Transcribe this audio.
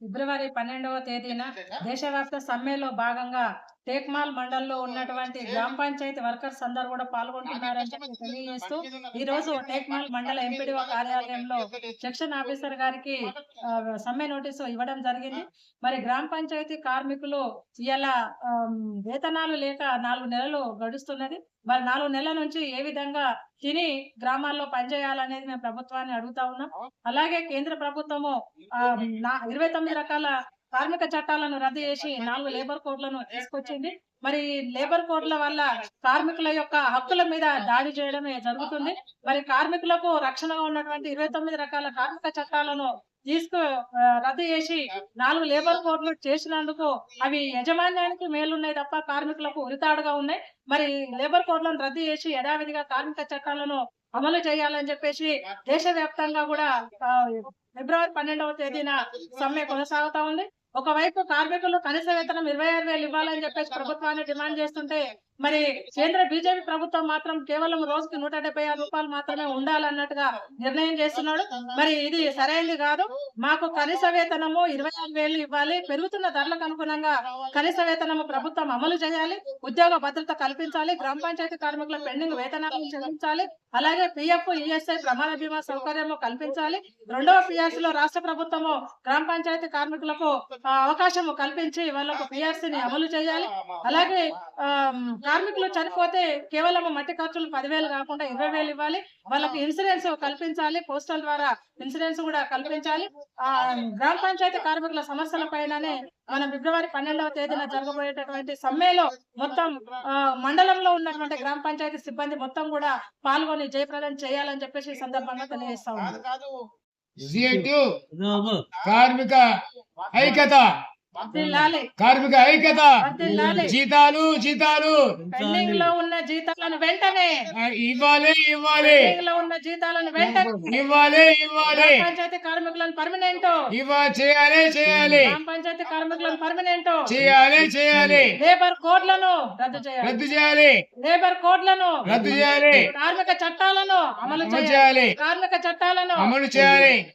ఫిబ్రవరి పన్నెండవ తేదీన? దేశవ్యాప్త సమ్మెలో భాగంగా టేక్మాల్ మండల్లో ఉన్నటువంటి గ్రామ పంచాయతీ వర్కర్స్ అందరూ కూడా పాల్గొంటున్నారని తెలియజేస్తూ ఈ రోజు టేక్మాల్ మండల ఎంపీడీఓ కార్యాలయంలో సెక్షన్ ఆఫీసర్ గారికి సమ్మె నోటీసు ఇవ్వడం జరిగింది. మరి గ్రామ పంచాయతీ కార్మికులు ఇలా వేతనాలు లేక నాలుగు నెలలు గడుస్తున్నది. మరి నాలుగు నెలల నుంచి ఏ విధంగా తిని గ్రామాల్లో పనిచేయాలనేది మేము ప్రభుత్వాన్ని అడుగుతా ఉన్నాం. అలాగే కేంద్ర ప్రభుత్వము ఇరవై తొమ్మిది రకాల కార్మిక చట్టాలను రద్దు చేసి నాలుగు లేబర్ కోడ్లను తీసుకొచ్చింది. మరి లేబర్ కోడ్ల వల్ల కార్మికుల యొక్క హక్కుల మీద దాడి చేయడమే జరుగుతుంది. మరి కార్మికులకు రక్షణగా ఉన్నటువంటి ఇరవై తొమ్మిది రకాల కార్మిక చట్టాలను తీసుకు రద్దు చేసి నాలుగు లేబర్ కోడ్లు చేసినందుకు అవి యజమాన్యానికి మేలున్నాయి తప్ప కార్మికులకు ఉరితాడుగా ఉన్నాయి. మరి లేబర్ కోడ్లను రద్దు చేసి యథావిధిగా కార్మిక చట్టాలను అమలు చేయాలని చెప్పేసి దేశవ్యాప్తంగా కూడా ఫిబ్రవరి పన్నెండవ తేదీన సమ్మె కొనసాగుతా ఉంది. ఒకవైపు కార్మికులు కనీస వేతనం ఇరవై ఆరు వేలు ఇవ్వాలని చెప్పేసి ప్రభుత్వాన్ని డిమాండ్ చేస్తుంటే మరి కేంద్ర బీజేపీ ప్రభుత్వం మాత్రం కేవలం రోజుకి నూట డెబ్బై ఆరు రూపాయలు మాత్రమే ఉండాలన్నట్టుగా నిర్ణయం చేస్తున్నాడు. మరి ఇది సరైనది కాదు. మాకు కనీస వేతనము ఇరవై ఆరు వేలు ఇవ్వాలి. పెరుగుతున్న ధరలకు అనుగుణంగా కనీస వేతనము ప్రభుత్వం అమలు చేయాలి. ఉద్యోగ భద్రత కల్పించాలి. గ్రామ పంచాయతీ కార్మికుల పెండింగ్ వేతనాలను చెల్లించాలి. అలాగే పిఎఫ్ ఈఎస్ఐ ప్రమాణ బీమా సౌకర్యము కల్పించాలి. రెండవ పిఎస్లో రాష్ట్ర ప్రభుత్వము గ్రామ పంచాయతీ కార్మికులకు ఆ, అవకాశము కల్పించి వాళ్ళకు పిఆర్సీ ని అమలు చేయాలి. అలాగే ఆ, కార్మికులు చనిపోతే కేవలం మట్టి ఖర్చులు పదివేలు కాకుండా ఇరవై వేలు ఇవ్వాలి. వాళ్ళకి ఇన్సూరెన్స్ కల్పించాలి. పోస్టల్ ద్వారా ఇన్సూరెన్స్ కూడా కల్పించాలి. ఆ గ్రామ పంచాయతీ కార్మికుల సమస్యల పైననే మనం ఫిబ్రవరి పన్నెండవ తేదీన జరగబోయేటటువంటి సమ్మెలో మొత్తం మండలంలో ఉన్నటువంటి గ్రామ పంచాయతీ సిబ్బంది మొత్తం కూడా పాల్గొని జయప్రదం చేయాలని చెప్పేసి ఈ సందర్భంగా తెలియజేస్తా ఉన్నాం. కార్మిక ఐక్యత. కార్మిక ఐక్యత. జీతాలు జీతాలు. పెండింగ్లో ఉన్న జీతాలను వెంటనే. ఇవ్వాలి ఇవ్వాలి. పెండింగ్లో ఉన్న జీతాలను వెంటనే. ఇవ్వాలి ఇవ్వాలి. పంచాయతీ కార్మికులను పర్మనెంట్. ఇవ్వ చేయాలి చేయాలి. పంచాయతీ కార్మికులను పర్మనెంట్. చేయాలి చేయాలి. లేబర్ కోడ్లను రద్దు చేయాలి. రద్దు చేయాలి. లేబర్ కోడ్లను రద్దు చేయాలి. కార్మిక చట్టాలను అమలు చేయాలి. కార్మిక చట్టాలను అమలు చేయాలి.